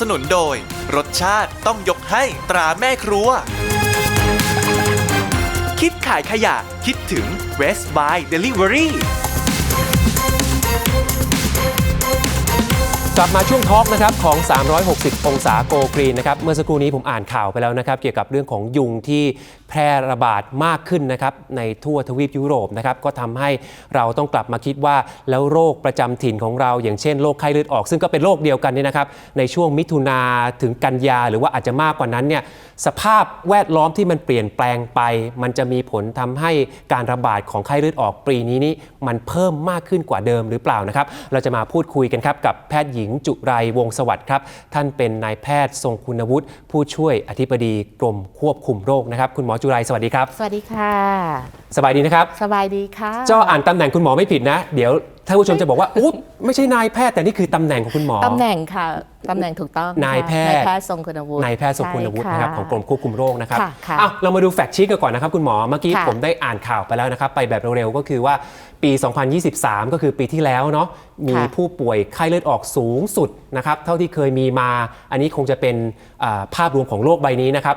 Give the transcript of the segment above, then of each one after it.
สนุนโดย รสชาติต้องยกให้ตราแม่ครัว คิดขายขยะคิดถึง West by Delivery ลับมาช่วงทอล์กนะครับของ 360 องศาโกกรีนนะครับ เมื่อสักครู่นี้ผมอ่านข่าวไปแล้วนะครับ เกี่ยวกับเรื่องของยุงที่แพร่ระบาดมากขึ้นนะครับ ในทั่วทวีปยุโรปนะครับ ก็ทำให้เราต้องกลับมาคิดว่าแล้วโรคประจำถิ่นของเรา อย่างเช่นโรคไข้เลือดออก ซึ่งก็เป็นโรคเดียวกันนี่นะครับ ในช่วงมิถุนาถึงกันยาหรือว่าอาจจะมากกว่านั้นเนี่ยสภาพแวดล้อมที่มันเปลี่ยนแปลงไป มันจะมีผลทำให้การระบาดของไข้เลือดออกปีนี้นี่มันเพิ่มมากขึ้นกว่าเดิมหรือเปล่านะครับ เราจะมาพูดคุยกันครับกับแพทย์หญิงจุไรวงศ์สวัสดิ์ครับ ท่านเป็นนายแพทย์ทรงคุณวุฒิผู้ช่วยอธิบดีกรมควบคุมโรคนะครับ คุณหมอจุไรสวัสดีครับ สวัสดีค่ะ สบายดีนะครับ สบายดีค่ะเจ้าอ่านตำแหน่งคุณหมอไม่ผิดนะ เดี๋ยว ท่านผู้ชมจะบอกว่าอุ๊บไม่ใช่นายแพทย์แต่นี่คือตำแหน่งของคุณหมอ ตำแหน่งค่ะ ตำแหน่งถูกต้องค่ะนายแพทย์ นายแพทย์ทรงคุณวุฒินายแพทย์ทรงคุณวุฒิใช่ นะครับของกรมควบคุมโรคนะครับค่ะค่ะอ้าวเรามาดูแฟกต์ชีตกันก่อนนะครับคุณหมอ เมื่อกี้ค่ะผมได้อ่านข่าวไปแล้วนะครับ ไปแบบเร็วๆ ก็คือว่าปี 2023 ก็คือปีที่แล้วเนาะ มีค่ะผู้ป่วยไข้เลือดออกสูงสุดนะครับ เท่าที่เคยมีมา อันนี้คงจะเป็นอ่าภาพรวมของโลกใบนี้นะครับ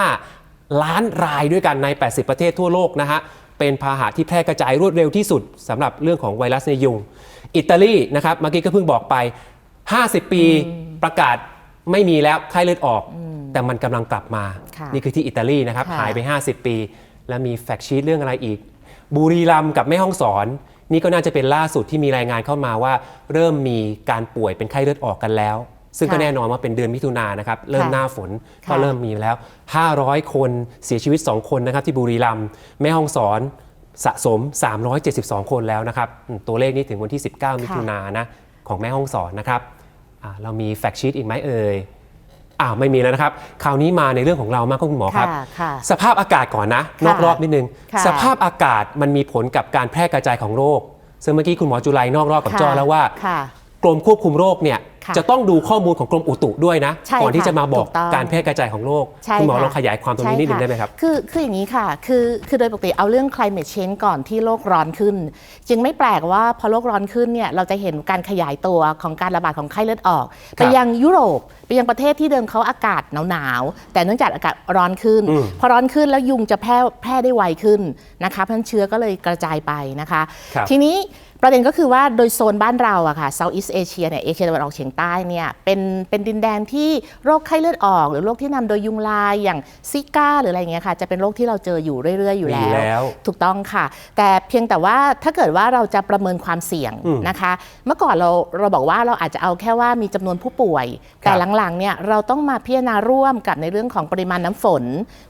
605 ล้านรายด้วยกันใน 80 ประเทศทั่วโลกนะฮะ เป็นพาหะที่แพร่กระจายรวดเร็วที่สุดสำหรับเรื่องของไวรัสในยุง อิตาลีนะครับเมื่อกี้ก็เพิ่งบอกไป 50 ปีประกาศไม่มีแล้วไข้เลือดออก แต่มันกำลังกลับมาค่ะนี่คือที่อิตาลีนะครับค่ะหายไป 50 ปี แล้วมีแฟกชีตเรื่องอะไรอีก บุรีรัมย์กับแม่ฮ่องสอน นี่ก็น่าจะเป็นล่าสุดที่มีรายงานเข้ามาว่า เริ่มมีการป่วยเป็นไข้เลือดออกกันแล้ว ซึ่งก็ค่ะแน่นอนว่าเป็นเดือนมิถุนายนนะครับเริ่มค่ะหน้าฝนก็ค่ะเริ่มมีแล้ว 500 คนเสียชีวิต 2 คนนะครับที่บุรีรัมย์แม่ฮ่องสอนสะสม 372 คนแล้วนะครับอืมตัวเลขนี้ถึงวันที่ 19 มิถุนายนนะของแม่ฮ่องสอนนะครับอ่าเรามีแฟกชีตอีกไหมเอ่ยอ้าวไม่มีแล้วนะครับ คราวนี้มาในเรื่องของเรามากครับคุณหมอครับค่ะค่ะสภาพอากาศก่อนนะค่ะนอกรอบนิดนึงค่ะสภาพอากาศมันมีผลกับการแพร่กระจายของโรค ซึ่งเมื่อกี้คุณหมอจุไลนอกรอบกับค่ะจอแล้วว่าค่ะกรมควบคุมโรคเนี่ยค่ะ จะต้องดูข้อมูลของกรมอุตุด้วยนะใช่ก่อนที่จะมาบอกถูกต้องการแพร่กระจายของโรคใช่คุณหมอค่ะลองขยายความตรงนี้นิดนึงใช่ได้ไหมครับ คือคืออย่างนี้ค่ะ คือคือโดยปกติเอาเรื่อง climate change ก่อนที่โลกร้อนขึ้น จึงไม่แปลกว่าพอโลกร้อนขึ้นเนี่ยเราจะเห็นการขยายตัวของการระบาดของไข้เลือดออกไปยังยุโรปไปยังประเทศที่เดิมเขาอากาศหนาวๆแต่เนื่องจากอากาศร้อนขึ้นอืมพอร้อนขึ้นแล้วยุงจะแพร่แพร่ได้ไวขึ้นนะคะเพราะฉะนั้นเชื้อก็เลยกระจายไปนะคะครับทีนี้ ประเด็นก็คือว่าโดยโซนบ้านเราอะค่ะ Southeast Asia เนี่ยเอเชียตะวันออกเฉียงใต้เนี่ยเป็นเป็นดินแดนที่โรคไข้เลือดออก หรือโรคที่นำโดยยุงลายอย่างซิก้า หรืออะไรอย่างเงี้ยค่ะจะเป็นโรคที่เราเจออยู่เรื่อย ๆ อยู่มีอยู่แล้วถูกต้องค่ะ แต่เพียงแต่ว่าถ้าเกิดว่าเราจะประเมินความเสี่ยงอืมนะคะ เมื่อก่อนเราเราบอกว่าเราอาจจะเอาแค่ว่ามีจำนวนผู้ป่วย ครับแต่หลังๆเนี่ยเราต้องมาพิจารณาร่วมกับในเรื่องของปริมาณน้ำฝน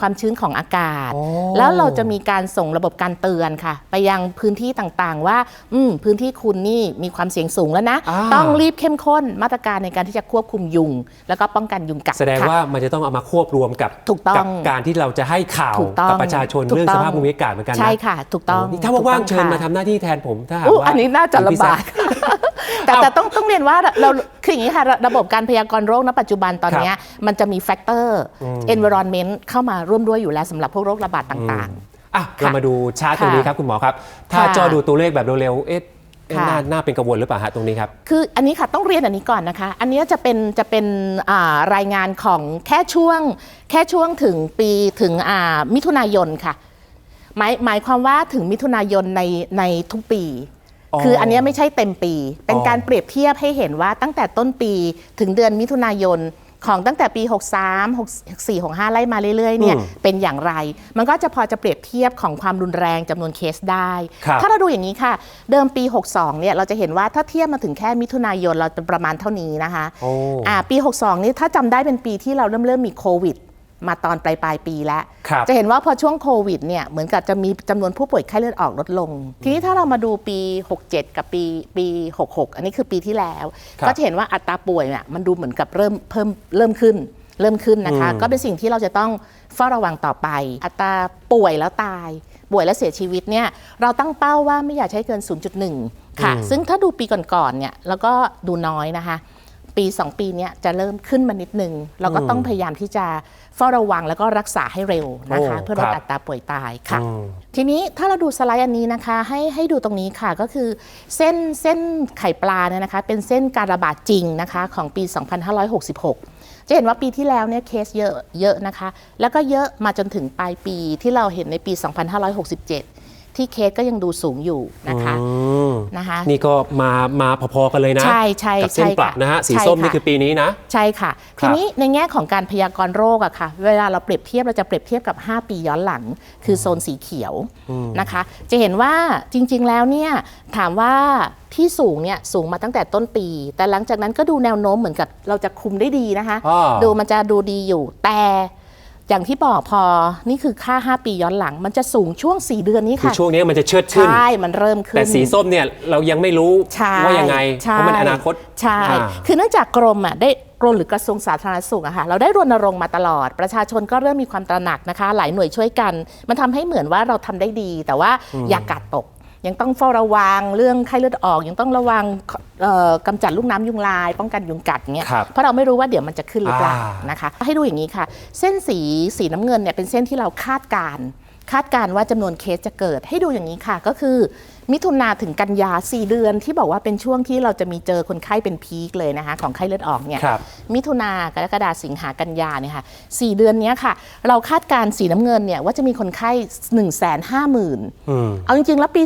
ความชื้นของอากาศ โอ้ แล้วเราจะมีการส่งระบบการเตือนค่ะ ไปยังพื้นที่ต่างๆว่า อืมพื้นที่คุณนี่มีความเสี่ยงสูงแล้วนะ อ่า ต้องรีบเข้มข้นมาตรการในการที่จะควบคุมยุง แล้วก็ป้องกันยุงกัดแสดงค่ะ ว่ามันจะต้องเอามาควบรวมกับถูกต้อง กัการที่เราจะให้ข่าวถูกต้องกับประชาชนถูกเรื่องต้สองภาพภูมิอากาศเหมือนกันนะใช่ค่ะ ถูกต้องโนี่ถ้าว่างๆถูกต้องเชิญมาค่ะทำหน้าที่แทนผมถ้าหากอู้ว่าอันนี้น่าจะลำบากคุณพิเศษแต่เอ้าแต่ต้องต้องเรียนว่าเราคืออย่างนี้ค่ะระระบบการพยากรณ์โรคณปัจจุบันตอนเนี้ยมันจะมีแฟกเตอร์ environment เข้ามาร่วมด้วยอยู่แล้วสำหรับพวกโรคระบาดต่าง อะเรามาดูชาร์ตตรงนี้ครับคุณหมอครับ ถ้าค่ะจอดูตัวเลขแบบเร็วๆเอ๊ะเอ๊ะค่ะน่าน่าเป็นกังวลหรือเปล่าฮะตรงนี้ครับๆคืออันนี้ค่ะต้องเรียนอันนี้ก่อนนะคะ อันเนี้ยจะเป็นจะเป็นอ่ารายงานของแค่ช่วง แค่ช่วงถึงปีถึงอ่ามิถุนายนค่ะ หมายหมายความว่าถึงมิถุนายนในในทุกปีอ๋อคืออันเนี้ยไม่ใช่เต็มปี เป็นอ๋อการเปรียบเทียบให้เห็นว่าตั้งแต่ต้นปีถึงเดือนมิถุนายน ของตั้งแต่ปี 63 64 65 ไล่มาเรื่อยๆเนี่ยอืมเป็นอย่างไร มันก็จะพอจะเปรียบเทียบของความรุนแรงจำนวนเคสได้ ครับถ้าเราดูอย่างนี้ค่ะ เดิมปี 62 เนี่ยเราจะเห็นว่าถ้าเทียบมาถึงแค่มิถุนายนเราจะประมาณเท่านี้นะคะโอ้ อ่าปี 62 นี่ถ้าจำได้เป็นปีที่เราเริ่มเริ่มมีโควิด มาตอนปลายปลายๆปีแล้วครับจะเห็นว่าพอช่วงโควิดเนี่ยเหมือนกับจะมีจำนวนผู้ป่วยไข้เลือดออกลดลง ทีนี้ถ้าเรามาดูปี 67 กับปีปี 66 อันนี้คือปีที่แล้วครับก็จะเห็นว่าอัตราป่วยเนี่ยมันดูเหมือนกับเริ่มเพิ่มเริ่มขึ้น เริ่มขึ้นนะคะอืมก็เป็นสิ่งที่เราจะต้องเฝ้าระวังต่อไป อัตราป่วยแล้วตายป่วยแล้วเสียชีวิตเนี่ยเราตั้งเป้าว่าไม่อยากใช้เกิน 0.1 ค่ะ ซึ่งถ้าดูปีก่อนๆเนี่ยแล้วก็ดูน้อยนะคะ ปี 2 ปีเนี้ยจะเริ่มขึ้นมานิดนึง เราก็ต้องพยายามที่จะเฝ้าระวังแล้วก็รักษาให้เร็วนะคะโอ้เพื่อลดครับอัตราป่วยตายค่ะอืมทีนี้ถ้าเราดูสไลด์อันนี้นะคะให้ให้ดูตรงนี้ค่ะก็คือเส้นเส้นไข่ปลาเนี่ยนะคะ เป็นเส้นการระบาดจริงนะคะของปี 2566จะเห็นว่าปีที่แล้วเนี่ยเคสเยอะเยอะนะคะ แล้วก็เยอะมาจนถึงปลายปีที่เราเห็นในปี 2567 ที่เคสก็ยังดูสูงอยู่นะคะอืม นะคะ นี่ก็มามาพอๆกันเลยนะใช่ใช่กับเส้นใช่ปรับค่ะนะฮะสีใช่ส้มค่ะนี่คือปีนี้นะ ใช่ค่ะครัทีบนี้ในแง่ของการพยากรณ์โรคอะค่ะ เวลาเราเปรียบเทียบเราจะเปรียบเทียบกับ 5 ปีย้อนหลัง คือโซนสีเขียวนะคะ จะเห็นว่าจริง ๆ แล้วเนี่ยถามว่าที่สูงเนี่ยสูงมาตั้งแต่ต้นปี แต่หลังจากนั้นก็ดูแนวโน้มเหมือนกับเราจะคุมได้ดีนะคะอ่าดูมันจะดูดีอยู่แต่ อย่างที่บอกพอ นี่คือค่า 5 ปีย้อนหลัง มันจะสูงช่วง 4 เดือนนี้คือค่ะ ช่วงนี้มันจะเชิดขึ้น ใช่ มันเริ่มขึ้น แต่สีส้มเนี่ยเรายังไม่รู้ใช่ว่ายังไง ใช่เพราะมันอนาคตใช่ อ่า คือเนื่องจากกรมอะได้กรมหรือกระทรวงสาธารณสุขอะค่ะเราได้รณรงค์มาตลอด ประชาชนก็เริ่มมีความตระหนักนะคะ หลายหน่วยช่วยกัน มันทำให้เหมือนว่าเราทำได้ดี แต่ว่าอย่ากาดตก ยังต้องเฝ้าระวังเรื่องไข้เลือดออก ยังต้องระวังเอ่อกำจัดลูกน้ำยุงลาย ป้องกันยุงกัดเงี้ยครับเพราะเราไม่รู้ว่าเดี๋ยวมันจะขึ้นหรือเปล่าอ่าน นะคะ ให้ดูอย่างนี้ค่ะ เส้นสีสีน้ำเงินเนี่ยเป็นเส้นที่เราคาดการณ์ คาดการณ์ว่าจำนวนเคสจะเกิดให้ดูอย่างนี้ค่ะ ก็คือ มิถุนาถึงกันยา 4 เดือนที่บอกว่าเป็นช่วงที่เราจะมีเจอคนไข้เป็นพีคเลยนะคะ ของไข้เลือดออกเนี่ยครับมิถุนากรกฎาสิงหากันยาเนี่ยค่ะสเดือนเนี้ยค่ะ เราคาดการณ์สีน้ำเงินเนี่ยว่าจะมีคนไข้ 1 5 0 0 0 0อืมเอาจริงๆ แล้วปี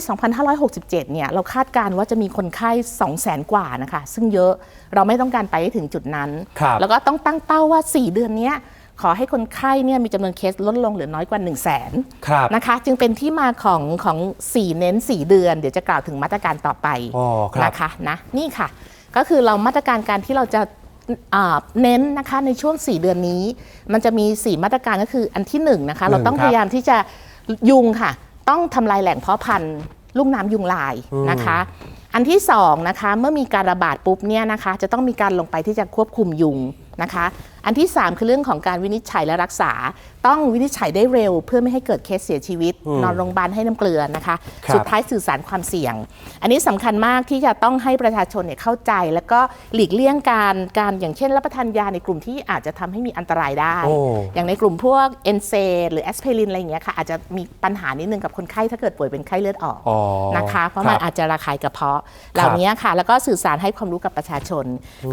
2567 เนี่ยเราคาดการณ์ว่าจะมีคนไข้ 200,000 กว่านะคะ ซึ่งเยอะเราไม่ต้องการไปให้ถึงจุดนั้นครับแล้วก็ต้องตั้งเป้าว่า 4 เดือนเนี้ย ขอให้คนไข้เนี่ยมีจำนวนเคสลดลงเหลือน้อยกว่า 1 0 0 0 0แสนครับนะคะ จึงเป็นที่มาของของ4เน้น 4 เดือน เดี๋ยวจะกล่าวถึงมาตรการต่อไปอ๋อครับนะคะนะนี่ค่ะ ก็คือเรามาตรการการที่เราจะอ่าเน้นนะคะในช่วง 4 เดือนนี้ มันจะมี 4 มาตรการก็คืออันที่1นะคะ เราต้องหนึ่งครับพยายามที่จะยุงค่ะ ต้องทำลายแหล่งเพาะพันธุ์ลูกน้ำยุงลายนะคะ อันที่2นะคะเมื่อมีการระบาดปุ๊บเนี่ยนะคะ จะต้องมีการลงไปที่จะควบคุมยุงนะคะ อันที่ 3 คือเรื่องของการวินิจฉัยและรักษา ต้องวินิจฉัยได้เร็ว เพื่อไม่ให้เกิดเคสเสียชีวิต นอนโรงพยาบาลให้น้ำเกลือนะคะครับสุดท้ายสื่อสารความเสี่ยง อันนี้สำคัญมากที่จะต้องให้ประชาชนเนี่ยเข้าใจ แล้วก็หลีกเลี่ยงการการอย่างเช่น รับประทานยาในกลุ่มที่อาจจะทำให้มีอันตรายได้โอ้อย่างในกลุ่มพวกเอนเซหรือแอสไพรินอะไรอย่างเงี้ยค่ะอาจจะมีปัญหานิดนึงกับคนไข้ถ้าเกิดป่วยเป็นไข้เลือดออกอ๋อนะคะเพราะครัมันบอาจจะระคายกระเพาะเหล่านี้ค่ะแล้วก็สื่อสารให้ความรู้กับประชาชน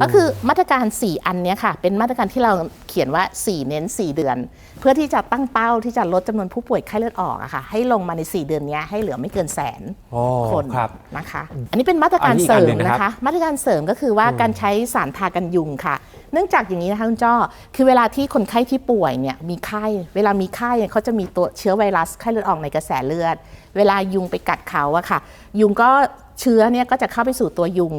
ก็คือมาตรการ 4 อันเนี้ยค่ะเป็นมาตรการที่เราเขียนว่า 4 เน้น 4 เดือน เพื่อที่จะตั้งเป้าที่จะลดจำนวนผู้ป่วยไข้เลือดออกอะค่ะ ให้ลงมาใน 4 เดือนเนี้ยให้เหลือไม่เกินแสนอ๋อคนครับนะคะ อันนี้เป็นมาตรการอันนี้อีกเสริอันหมนึ่งนะนะครับคะ มาตรการเสริมก็คือว่าการใช้สารทากันยุงค่ะ เนื่องจากอย่างนี้นะคะคุณจ้อคือเวลาที่คนไข้ที่ป่วยเนี่ยมีไข้ เวลามีไข้เนี่ยเขาจะมีตัวเชื้อไวรัสไข้เลือดออกในกระแสเลือด เวลายุงไปกัดเขาอะค่ะ ยุงก็เชื้อเนี่ยก็จะเข้าไปสู่ตัวยุง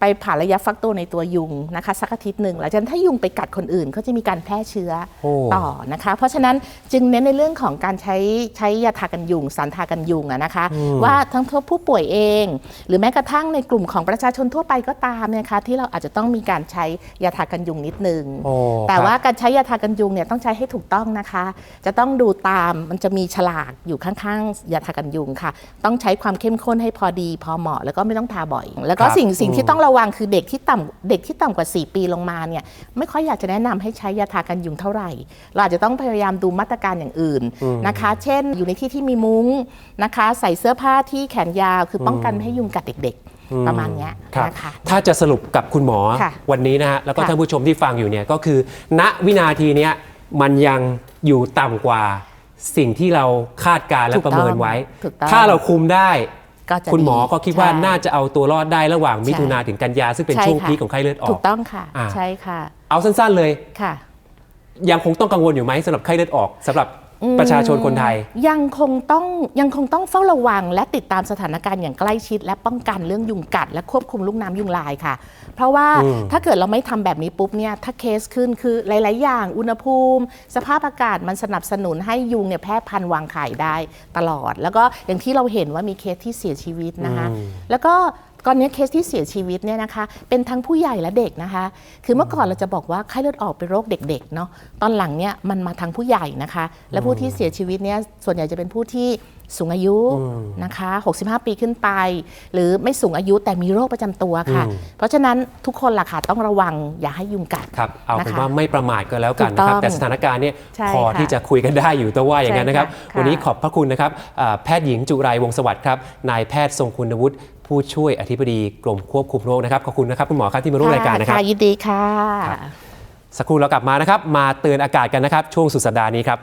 ไปผ่านระยะฟักตัวในตัวยุงนะคะสักอาทิตย์หนึ่งหลังจากนั้นถ้ายุงไปกัดคนอื่นก็จะมีการแพร่เชื้อโอ้ต่อนะคะ เพราะฉะนั้นจึงเน้นในเรื่องของการใช้ใช้ยาทากันยุง สารทากันยุงอะนะคะ ว่าทั้งผู้ป่วยเอง หรือแม้กระทั่งในกลุ่มของประชาชนทั่วไปก็ตามเนยคะที่เราอาจจะต้องมีการใช้ยาทากันยุงนิดนึงโอ้แต่ครับว่าการใช้ยาทากันยุงเนี่ยต้องใช้ให้ถูกต้องนะคะ จะต้องดูตามมันจะมีฉลากอยู่ข้างๆยาทากันยุงค่ะ ต้องใช้ความเข้มข้นให้พอดี พอเหมาะ แล้วก็ไม่ต้องทาบ่อย แล้วก็ครับสิ่งสิ่งอืมที่ต้องระวังคือเด็กที่ต่ำเด็กที่ต่ำกว่า 4 ปีลงมาเนี่ยไม่ค่อยอยากจะแนะนำให้ใช้ยาทากันยุงเท่าไหร่ เราอาจจะต้องพยายามดูมาตรการอย่างอื่นนะคะ เช่น อยู่ในที่ที่มีมุ้งนะคะ ใส่เสื้อผ้าที่แขนยาวคือป้องกันไม่ให้ยุงกัดเด็กๆ ประมาณเนี้ยครับนะคะถ้าจะสรุปกับคุณหมอค่ะวันนี้นะฮะแล้วก็ค่ะท่านผู้ชมที่ฟังอยู่เนี่ยก็คือ ณวินาทีเนี้ยมันยังอยู่ต่ำกว่าสิ่งที่เราคาดการณ์และถูกประเมินไว้ถูกต้องถ้าเราคุมได้ ก็จะคุณหมอดีก็คิดว่าใช่น่าจะเอาตัวรอดได้ระหว่างมิถุนาถึงกันยาซึ่งเป็นใช่ช่วงค่ะพีคของไข้เลือดออถูกกต้องค่ะอ่าใช่ค่ะ เอาสั้นๆเลยค่ะ ยังคงต้องกังวลอยู่ไหมสำหรับไข้เลือดออกสำหรับ ประชาชนคนไทย ยังคงต้องยังคงต้องเฝ้าระวัง และติดตามสถานการณ์อย่างใกล้ชิด และป้องกันเรื่องยุงกัด และควบคุมลูกน้ำยุงลายค่ะ เพราะว่าอืมถ้าเกิดเราไม่ทำแบบนี้ปุ๊บเนี่ยถ้าเคสขึ้นคือหลาย ๆ อย่างอุณหภูมิ สภาพอากาศมันสนับสนุนให้ยุงเนี่ยแพร่พันธุ์วางไข่ได้ตลอด แล้วก็อย่างที่เราเห็นว่ามีเคสที่เสียชีวิตนะคะแล้วก็ ตอนนี้เคสที่เสียชีวิตเนี่ยนะคะ เป็นทั้งผู้ใหญ่และเด็กนะคะ คือเมื่อก่อนเราจะบอกว่าไข้เลือดออกเป็นโรคเด็กๆเนาะตอนหลังเนี่ยมันมาทางผู้ใหญ่นะคะ และผู้ที่เสียชีวิตเนี่ยส่วนใหญ่จะเป็นผู้ที่สูงอายุนะคะ 65 ปีขึ้นไป หรือไม่สูงอายุแต่มีโรคประจำตัวค่ะอืมเพราะฉะนั้นทุกคนล่ะค่ะต้องระวังอย่าให้ยุงกัดครับเอาเป็นนะคะว่าไม่ประมาทก็แล้วกันถูกนะครับต้องแต่สถานการณ์เนี่ยใช่พอค่ะที่จะคุยกันได้อยู่ต้องว่าอย่างนั้นนะครับใช่ค่ะวันนี้ค่ะขอบพระคุณนะครับอ่าแพทย์หญิงจุไรวงศ์สวัสดิ์ครับนายแพทย์ทรงคุณวุฒิ ผู้ช่วยอธิบดีกรมควบคุมโรคนะครับขอบคุณนะครับคุณหมอครับที่มาร่วมรายการนะครับยินดีค่ะ สักครู่เรากลับมานะครับ มาเตือนอากาศกันนะครับ ช่วงสุดสัปดาห์นี้ครับ